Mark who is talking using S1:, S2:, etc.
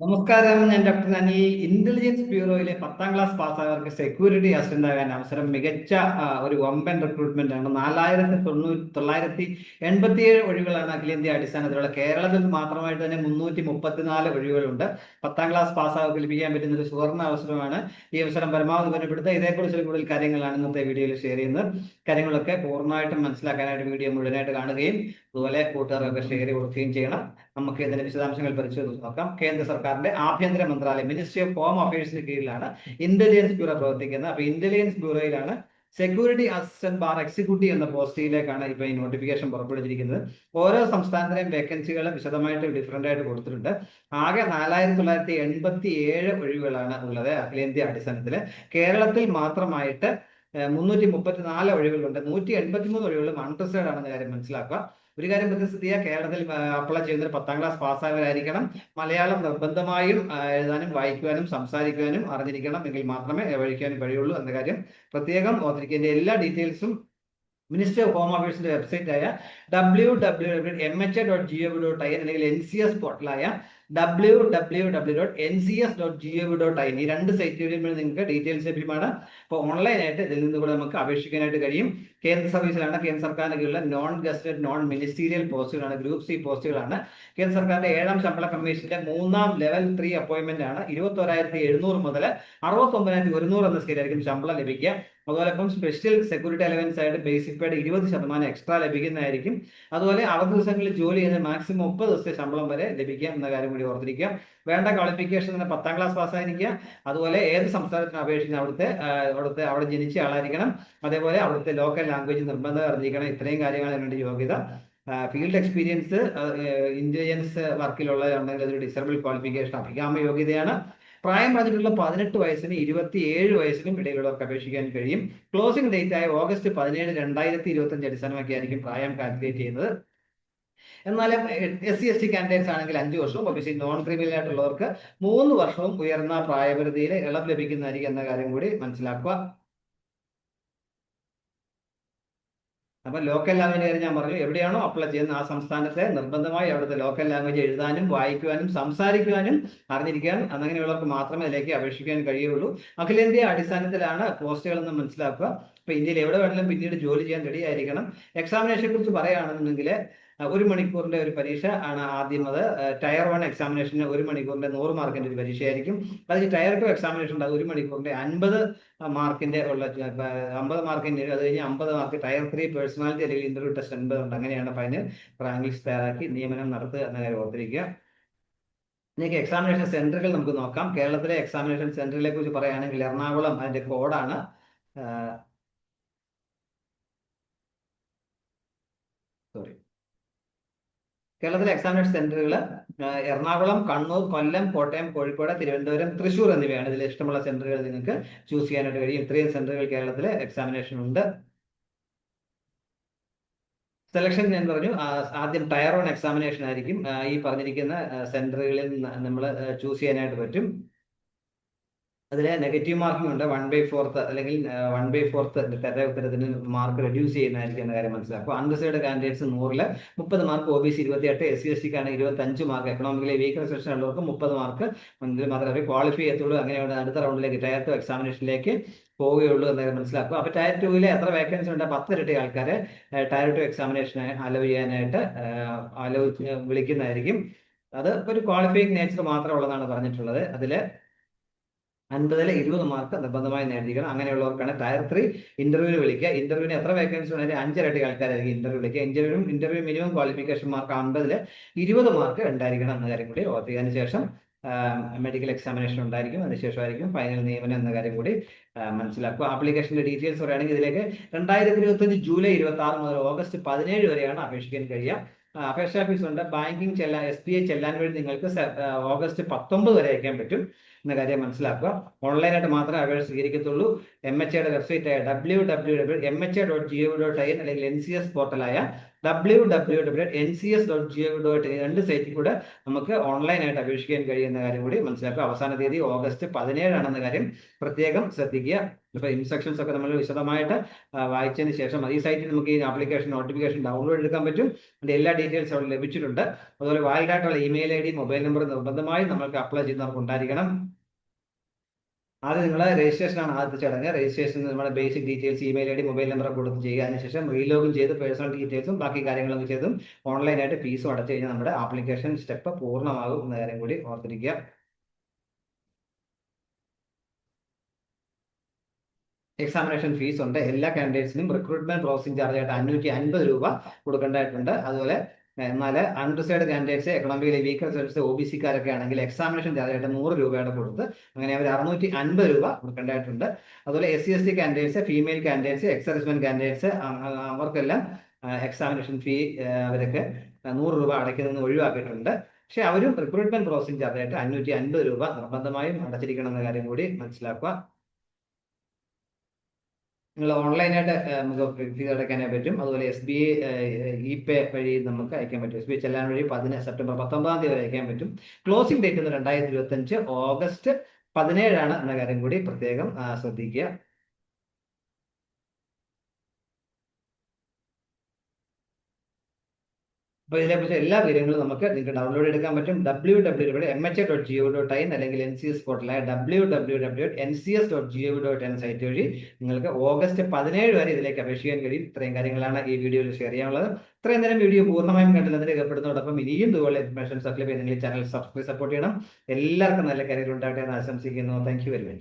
S1: നമസ്കാരം. ഞാൻ doctor Anil intelligence ബ്യൂറോയിലെ പത്താം ക്ലാസ് പാസ്സായവർക്ക് സെക്യൂരിറ്റി അസിസ്റ്റന്റ് ആകാൻ അവസരം മികച്ച ഒരു വമ്പൻ റിക്രൂട്ട്മെന്റ് ആണ്. നാലായിരത്തി തൊണ്ണൂറ്റി തൊള്ളായിരത്തി എൺപത്തിയേഴ് ഒഴിവുകളാണ് അഖിലേന്ത്യാ അടിസ്ഥാനത്തിലുള്ള കേരളത്തിൽ മാത്രമായിട്ട് തന്നെ മുന്നൂറ്റി മുപ്പത്തിനാല് ഒഴിവുകളുണ്ട് പത്താം ക്ലാസ് പാസ്സാവർക്ക് ലഭിക്കാൻ പറ്റുന്ന ഒരു സുവർണ അവസരമാണ് ഈ അവസരം. പരമാവധി ബന്ധപ്പെടുത്തുക ഇതേക്കുറിച്ചുള്ള കൂടുതൽ കാര്യങ്ങളാണ് ഇന്നത്തെ വീഡിയോയിൽ ഷെയർ ചെയ്യുന്നത്. കാര്യങ്ങളൊക്കെ പൂർണമായിട്ടും മനസ്സിലാക്കാനായിട്ട് വീഡിയോ മുഴുവനായിട്ട് കാണുകയും അതുപോലെ കൂട്ടുകാർക്കൊക്കെ ഷെയർ കൊടുക്കുകയും ചെയ്യണം. നമുക്ക് ഇതിന്റെ വിശദാംശങ്ങൾ പരിശോധിച്ച് നോക്കാം. കേന്ദ്ര സർക്കാരിന്റെ ആഭ്യന്തര മന്ത്രാലയം മിനിസ്ട്രി ഓഫ് ഹോം അഫയേഴ്സിന് കീഴിലാണ് ഇന്റലിജൻസ് ബ്യൂറോ പ്രവർത്തിക്കുന്നത്. അപ്പൊ ഇന്റലിജൻസ് ബ്യൂറോയിലാണ് സെക്യൂരിറ്റി അസിസ്റ്റന്റ് ബാർ എക്സിക്യൂട്ടീവ് എന്ന പോസ്റ്റിലേക്കാണ് ഇപ്പൊ ഈ നോട്ടിഫിക്കേഷൻ പുറപ്പെടുവിച്ചിരിക്കുന്നത്. ഓരോ സംസ്ഥാനത്തിലെയും വേക്കൻസികൾ വിശദമായിട്ട് ഡിഫറെന്റ് ആയിട്ട് കൊടുത്തിട്ടുണ്ട്. ആകെ നാലായിരത്തി തൊള്ളായിരത്തി എൺപത്തി ഏഴ് ഒഴിവുകളാണ് ഉള്ളത് അഖിലേന്ത്യാ അടിസ്ഥാനത്തിൽ കേരളത്തിൽ മാത്രമായിട്ട് മുന്നൂറ്റി മുപ്പത്തിനാല് ഒഴിവുകളുണ്ട്. നൂറ്റി എൺപത്തി മൂന്ന് ഒഴിവുകളും അൺട്രസ്റ്റഡ് ആണെന്ന കാര്യം മനസ്സിലാക്കുക. ഒരു കാര്യം പ്രതിസ്ഥിതിയ കേരളത്തിൽ അപ്ലൈ ചെയ്യുന്നത് പത്താം ക്ലാസ് പാസ്സായവരായിരിക്കണം. മലയാളം നിർബന്ധമായും എഴുതാനും വായിക്കുവാനും സംസാരിക്കുവാനും അറിഞ്ഞിരിക്കണം. എങ്കിൽ മാത്രമേ വഴിക്കാനും കഴിയുള്ളൂ എന്ന കാര്യം പ്രത്യേകം ഓർത്തിരിക്കേണ്ട. എല്ലാ ഡീറ്റെയിൽസും മിനിസ്റ്റർ ഓഫ് ഹോം അഫയേഴ്സിന്റെ വെബ്സൈറ്റ് ആയ W W W M H dot G O dot I N അല്ലെങ്കിൽ N C S പോർട്ടലായ W W W dot N C S dot G O V dot I ഈ രണ്ട് സൈറ്റുകളിൽ നിങ്ങൾക്ക് details ലഭ്യമാണ്. അപ്പോൾ ഓൺലൈനായിട്ട് ഇതിൽ നിന്ന് കൂടെ നമുക്ക് അപേക്ഷിക്കാനായിട്ട് കഴിയും. കേന്ദ്ര സർവീസിലാണ് കേന്ദ്ര സർക്കാരിന് കീഴിലുള്ള നോൺ ഗസ്റ്റഡ് നോൺ മിനിസ്റ്റീരിയൽ പോസ്റ്റുകളാണ് ഗ്രൂപ്പ് സി പോസ്റ്റുകളാണ് കേന്ദ്ര സർക്കാരിന്റെ ഏഴാം ശമ്പള കമ്മീഷന്റെ മൂന്നാം ലെവൽ ത്രീ അപ്പോയിന്റ്മെന്റ് ആണ്. ഇരുപത്തോരായിരത്തി എഴുന്നൂറ് മുതൽ അറുപത്തൊമ്പതിനായിരത്തി ഒരുന്നൂറ് എന്ന സ്കെയിലായിരിക്കും ശമ്പളം ലഭിക്കുക. അതുപോലെ ഇപ്പം സ്പെഷ്യൽ സെക്യൂരിറ്റി അലവൻസ് ആയിട്ട് ബേസിക് പേഡ് ഇരുപത് ശതമാനം എക്സ്ട്രാ ലഭിക്കുന്നതായിരിക്കും. അതുപോലെ അവധി ദിവസങ്ങളിൽ ജോലി ചെയ്യുന്ന മാക്സിമം മുപ്പത് ദിവസത്തെ ശമ്പളം വരെ ലഭിക്കാം എന്ന കാര്യം കൂടി ഓർത്തിരിക്കുക. വേണ്ട ക്വാളിഫിക്കേഷൻ തന്നെ പത്താം ക്ലാസ് പാസ്സായിരിക്കുക അതുപോലെ ഏത് സംസ്ഥാനത്തിന് അപേക്ഷിക്കുന്ന അവിടുത്തെ അവിടുത്തെ അവിടെ ജനിച്ച ആളായിരിക്കണം. അതേപോലെ അവിടുത്തെ ലോക്കൽ ലാംഗ്വേജ് നിർബന്ധം അറിഞ്ഞിരിക്കണം. ഇത്രയും കാര്യങ്ങൾ അതിനുവേണ്ടി യോഗ്യത. ഫീൽഡ് എക്സ്പീരിയൻസ് ഇന്റലിജൻസ് വർക്കിലുള്ള ഉണ്ടെങ്കിൽ അതൊരു ഡിസേബിൾ ക്വാളിഫിക്കേഷൻ അഭികാമ യോഗ്യതയാണ്. പ്രായം പറഞ്ഞിട്ടുള്ള പതിനെട്ട് വയസ്സിന് ഇരുപത്തിയേഴ് വയസ്സിനും ഇടയിലുള്ളവർക്ക് അപേക്ഷിക്കാൻ കഴിയും. ക്ലോസിംഗ് ഡേറ്റ് ആയ ഓഗസ്റ്റ് പതിനേഴ് രണ്ടായിരത്തി ഇരുപത്തി അഞ്ച് അടിസ്ഥാനമാക്കിയായിരിക്കും പ്രായം കാൽക്കുലേറ്റ് ചെയ്യുന്നത്. എന്നാലും S C S T candidates ആണെങ്കിൽ അഞ്ച് വർഷവും ഒബിസി നോൺ ക്രിമിനൽ ആയിട്ടുള്ളവർക്ക് മൂന്ന് വർഷവും ഉയർന്ന പ്രായപരിധിയിൽ ഇളവ് ലഭിക്കുന്നതായിരിക്കും എന്ന കാര്യം കൂടി മനസ്സിലാക്കുക. അപ്പൊ ലോക്കൽ ലാംഗ്വേജ് കാര്യം ഞാൻ പറഞ്ഞു. എവിടെയാണോ അപ്ലൈ ചെയ്യുന്ന ആ സംസ്ഥാനത്തെ നിർബന്ധമായി അവിടുത്തെ ലോക്കൽ ലാംഗ്വേജ് എഴുതാനും വായിക്കുവാനും സംസാരിക്കുവാനും അറിഞ്ഞിരിക്കാൻ അങ്ങനെയുള്ളവർക്ക് മാത്രമേ അതിലേക്ക് അപേക്ഷിക്കാൻ കഴിയുള്ളൂ. അഖിലേന്ത്യാ അടിസ്ഥാനത്തിലാണ് പോസ്റ്റുകൾ എന്ന് മനസ്സിലാക്കുക. ഇപ്പൊ ഇന്ത്യയിൽ എവിടെ വേണമെങ്കിലും പിന്നീട് ജോലി ചെയ്യാൻ റെഡി ആയിരിക്കണം. എക്സാമിനേഷനെ കുറിച്ച് പറയുകയാണെന്നുണ്ടെങ്കിൽ ഒരു മണിക്കൂറിന്റെ ഒരു പരീക്ഷ ആണ് ആദ്യം അത് ടയർ വൺ എക്സാമിനേഷന് ഒരു മണിക്കൂറിന്റെ നൂറ് മാർക്കിന്റെ ഒരു പരീക്ഷയായിരിക്കും. അത് ടയർ ടു എക്സാമിനേഷൻ ഉണ്ടാകും. ഒരു മണിക്കൂറിന്റെ അൻപത് മാർക്കിന്റെ ഉള്ള അമ്പത് മാർക്കിന്റെ അത് കഴിഞ്ഞ് അമ്പത് മാർക്ക് ടയർ ത്രീ പേഴ്സണാലിറ്റി അല്ലെങ്കിൽ ഇന്റർവ്യൂ ടെസ്റ്റ് അൻപത് ഉണ്ട്. അങ്ങനെയാണ് ഫൈനൽ. റാങ്ക് തയ്യാറാക്കി നിയമനം നടത്തുക എന്ന കാര്യം ഓർത്തിരിക്കുക. ഇനി എക്സാമിനേഷൻ സെന്ററുകൾ നമുക്ക് നോക്കാം. കേരളത്തിലെ എക്സാമിനേഷൻ സെന്ററുകളെ കുറിച്ച് പറയുകയാണെങ്കിൽ എറണാകുളം അതിന്റെ കോഡാണ്. കേരളത്തിലെ എക്സാമിനേഷൻ സെന്ററുകൾ എറണാകുളം കണ്ണൂർ കൊല്ലം കോട്ടയം കോഴിക്കോട് തിരുവനന്തപുരം തൃശ്ശൂർ എന്നിവയാണ് ഇതിൽ ഇഷ്ടമുള്ള സെന്ററുകൾ നിങ്ങൾക്ക് ചൂസ് ചെയ്യാനായിട്ട് കഴിയും. ഇത്രയും സെന്ററുകൾ കേരളത്തിലെ എക്സാമിനേഷൻ ഉണ്ട്. സെലക്ഷൻ ഞാൻ പറഞ്ഞു. ആദ്യം ടയർ വൺ എക്സാമിനേഷൻ ആയിരിക്കും ഈ പറഞ്ഞിരിക്കുന്ന സെന്ററുകളിൽ നമ്മൾ ചൂസ് ചെയ്യാനായിട്ട് പറ്റും. അതിൽ നെഗറ്റീവ് മാർക്കിംഗ് ഉണ്ട്. വൺ ബൈ ഫോർത്ത് അല്ലെങ്കിൽ വൺ ബൈ ഫോർത്ത് തെറ്റായ ഉത്തരത്തിന് മാർക്ക് റെഡ്യൂസ് ചെയ്യുന്നതായിരിക്കും എന്ന കാര്യം മനസ്സിലാക്കും അൺറിസേർഡ് കാൻഡിഡേറ്റ്സ് നൂറിൽ മുപ്പത് മാർക്ക് ഒ ബി സി ഇരുപത്തി എട്ട് എസ് സി എസ് സിക്കാണ് ഇരുപത്തി അഞ്ച് മാർക്ക് എക്കണോമിക്കലി വീക്ക് സെക്ഷൻ ഉള്ളവർക്ക് മുപ്പത് മാർക്ക് മുന്നിൽ മാത്രമേ ക്വാളിഫൈ ചെയ്യത്തുള്ളൂ. അങ്ങനെയാണ് അടുത്ത റൗണ്ടിലേക്ക് ടയർ ടു എക്സാമിനേഷനിലേക്ക് പോവുകയുള്ളൂ എന്നൊക്കെ മനസ്സിലാക്കും അപ്പൊ ടയർ ടുവിലെ എത്ര വേക്കൻസി ഉണ്ട്? പത്തിരട്ടി ആൾക്കാരെ ടയർ ടു എക്സാമിനേഷന് അലവ് ചെയ്യാനായിട്ട് അലോ വിളിക്കുന്നതായിരിക്കും. അത് ഒരു ക്വാളിഫൈ നേച്ചർ മാത്രമുള്ളതാണ് പറഞ്ഞിട്ടുള്ളത്. അതിൽ അൻപതിൽ ഇരുപത് മാർക്ക് നിർബന്ധമായി നേടിയിരിക്കണം. അങ്ങനെയുള്ളവർക്കാണ് ടയർ ത്രീ ഇന്റർവ്യൂവിന് വിളിക്കുക. ഇന്റർവ്യൂവിന് എത്ര വേക്കൻസി ഉണ്ടെങ്കിൽ അഞ്ചരട്ടി ആൾക്കാരായിരിക്കും ഇന്റർവ്യൂ വിളിക്കുക. Interview interview minimum qualification mark അമ്പതിൽ ഇരുപത് മാർക്ക് ഉണ്ടായിരിക്കണം എന്ന കാര്യം കൂടി ഓർത്തിയതിനു ശേഷം മെഡിക്കൽ എക്സാമിനേഷൻ ഉണ്ടായിരിക്കും. അതിനുശേഷമായിരിക്കും ഫൈനൽ നിയമനം എന്ന കാര്യം കൂടി മനസ്സിലാക്കുക. ആപ്ലിക്കേഷന്റെ ഡീറ്റെയിൽസ് പറയുകയാണെങ്കിൽ ഇതിലേക്ക് രണ്ടായിരത്തി ഇരുപത്തഞ്ച് ജൂലൈ ഇരുപത്തി ആറ് മുതൽ ഓഗസ്റ്റ് പതിനേഴ് വരെയാണ് അപേക്ഷിക്കാൻ കഴിയുക. അപേക്ഷ ഫീസ് ഉണ്ട്. ബാങ്കിങ് ചെല്ലാൻ എസ് ബി ഐ ചെല്ലാൻ വേണ്ടി നിങ്ങൾക്ക് ഓഗസ്റ്റ് പത്തൊമ്പത് വരെ അയക്കാൻ പറ്റും എന്ന കാര്യം മനസ്സിലാക്കുക. ഓൺലൈനായിട്ട് മാത്രമേ അപേക്ഷ സ്വീകരിക്കത്തുള്ളൂ. എം എച്ച് എയുടെ വെബ്സൈറ്റ് ആയ W W W M H A dot G dot I N അല്ലെങ്കിൽ N C S പോർട്ടലായ W W W N C S dot G O dot രണ്ട് സൈറ്റിൽ കൂടെ നമുക്ക് ഓൺലൈനായിട്ട് അപേക്ഷിക്കാൻ കഴിയുന്ന കാര്യം കൂടി മനസ്സിലാക്കുക. അവസാന തീയതി ഓഗസ്റ്റ് പതിനേഴാണെന്ന കാര്യം പ്രത്യേകം ശ്രദ്ധിക്കുക. ഇപ്പൊ ഇൻസ്ട്രക്ഷൻസ് ഒക്കെ നമ്മൾ വിശദമായിട്ട് വായിച്ചതിന് ശേഷം ഈ സൈറ്റിൽ നമുക്ക് ഈ ആപ്ലിക്കേഷൻ നോട്ടിഫിക്കേഷൻ ഡൗൺലോഡ് എടുക്കാൻ പറ്റും. അതിന്റെ എല്ലാ ഡീറ്റെയിൽസ് അവിടെ ലഭിച്ചിട്ടുണ്ട്. അതുപോലെ valid email I D mobile number നിർബന്ധമായും നമ്മൾക്ക് അപ്ലൈ ചെയ്യുന്നവർക്ക് ഉണ്ടായിരിക്കണം. ആദ്യം നിങ്ങൾ രജിസ്ട്രേഷൻ ആണ് ആദ്യത്തെ ചടങ്ങ്. രജിസ്ട്രേഷൻ നമ്മുടെ basic details email I D mobile number കൊടുത്ത് ചെയ്യുക. അതിനുശേഷം റീലോഗിൻ ചെയ്ത് പേഴ്സണൽ ഡീറ്റെയിൽസും ബാക്കി കാര്യങ്ങളൊക്കെ ചെയ്തും ഓൺലൈനായിട്ട് ഫീസും അടച്ചു കഴിഞ്ഞാൽ നമ്മുടെ ആപ്ലിക്കേഷൻ സ്റ്റെപ്പ് പൂർണമാകും എന്ന കാര്യം കൂടി ഓർത്തിരിക്കുക. എക്സാമിനേഷൻ ഫീസ് ഉണ്ട്. എല്ലാ കാൻഡിഡേറ്റ്സിനും റിക്രൂട്ട്മെന്റ് പ്രോസസിംഗ് ചാർജ് ആയിട്ട് അഞ്ഞൂറ്റി അൻപത് രൂപ കൊടുക്കേണ്ടതായിട്ടുണ്ട്. അതുപോലെ എന്നാൽ unreserved candidates economically weaker service O B സിക്കാരൊക്കെ ആണെങ്കിൽ എക്സാമിനേഷൻ ചാർജായിട്ട് നൂറ് രൂപയാണ് കൊടുത്ത് അങ്ങനെ അവർ അറുന്നൂറ്റി അൻപത് രൂപ കൊടുക്കേണ്ടതായിട്ടുണ്ട്. അതുപോലെ S C S T candidates female candidates ex servicemen candidates അവർക്കെല്ലാം എക്സാമിനേഷൻ ഫീ അവരൊക്കെ നൂറ് രൂപ അടയ്ക്കുന്നതെന്ന് ഒഴിവാക്കിയിട്ടുണ്ട്. പക്ഷെ അവരും റിക്രൂട്ട്മെന്റ് പ്രോസസിംഗ് ചാർജായിട്ട് അഞ്ഞൂറ്റി അൻപത് രൂപ നിർബന്ധമായും അടച്ചിരിക്കണം എന്ന കാര്യം കൂടി മനസ്സിലാക്കുക. നിങ്ങൾ ഓൺലൈനായിട്ട് നമുക്ക് ഫീസ് അടയ്ക്കാനേ പറ്റും. അതുപോലെ S B I e pay വഴി നമുക്ക് അയക്കാൻ പറ്റും. എസ് ബി ഐ ചെല്ലാൻ വഴി പതിന സെപ്റ്റംബർ പത്തൊമ്പതാം തീയതി വരെ അയക്കാൻ പറ്റും. ക്ലോസിംഗ് ഡേറ്റ് രണ്ടായിരത്തി ഇരുപത്തി അഞ്ച് ഓഗസ്റ്റ് പതിനേഴാണ് എന്ന കാര്യം കൂടി പ്രത്യേകം ശ്രദ്ധിക്കുക. അപ്പോൾ ഇതിനെക്കുറിച്ച് എല്ലാ വിവരങ്ങളും നമുക്ക് നിങ്ങൾക്ക് ഡൗൺലോഡ് എടുക്കാൻ പറ്റും. W W W M H dot G O dot I N അല്ലെങ്കിൽ N C S പോർട്ടലായ W W W N C S dot G O dot N site വഴി നിങ്ങൾക്ക് ഓഗസ്റ്റ് പതിനേഴ് വരെ ഇതിലേക്ക് അപേക്ഷിക്കാൻ കഴിയും. ഇത്രയും കാര്യങ്ങളാണ് ഈ വീഡിയോയിൽ ഷെയർ ചെയ്യാനുള്ളത്. ഇത്രയും നേരം വീഡിയോ പൂർണമായും കണ്ടതിന് രേഖപ്പെടുന്നതോടൊപ്പം ഇനിയും ഇതുപോലെ ഇൻഫർമേഷൻ സപ്ലൈ ചെയ്യുന്നെങ്കിൽ ചാനൽ സബ്സ്ക്രൈബ് സപ്പോർട്ട് ചെയ്യണം. എല്ലാവർക്കും നല്ല കാര്യങ്ങൾ ഉണ്ടാകട്ടെ എന്ന് ആശംസിക്കുന്നു. Thank you very much